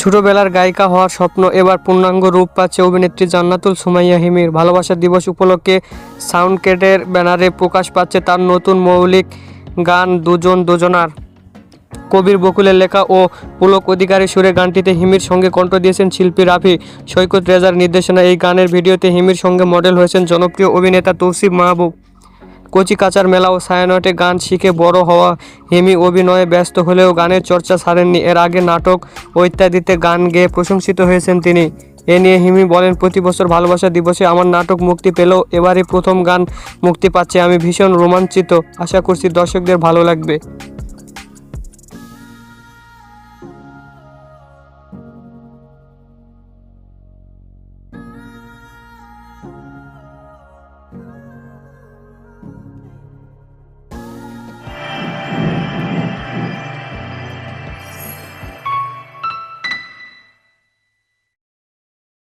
ছোটবেলার গায়িকা হওয়ার স্বপ্ন, এবার পূর্ণাঙ্গ রূপ পাচ্ছে অভিনেত্রী জান্নাতুল সুমাইয়া হিমির। ভালোবাসা দিবস উপলক্ষে সাউন্ডকেটের ব্যানারে প্রকাশ পাচ্ছে তার নতুন মৌলিক গান, দুজন দুজনার। কবির বকুলের লেখা ও পুলক অধিকারী সুরে গানটিতে হিমির সঙ্গে কণ্ঠ দিয়েছেন শিল্পী রাফি। সৈকত রেজার নির্দেশনা এই গানের ভিডিওতে হিমির সঙ্গে মডেল হয়েছেন জনপ্রিয় অভিনেতা তৌসিফ মাহবুব। কচি কাচার মেলা ও ছায়ানটে গান শিখে বড় হওয়া হেমি অভিনয়ে ব্যস্ত হলেও গানের চর্চা ছাড়েননি। এর আগে নাটক ও ইত্যাদিতে গান গেয়ে প্রশংসিত হয়েছেন তিনি। এ নিয়ে হিমি বলেন, প্রতি বছর ভালোবাসা দিবসে আমার নাটক মুক্তি পেলেও এবারই প্রথম গান মুক্তি পাচ্ছে। আমি ভীষণ রোমাঞ্চিত। আশা করছি দর্শকদের ভালো লাগবে।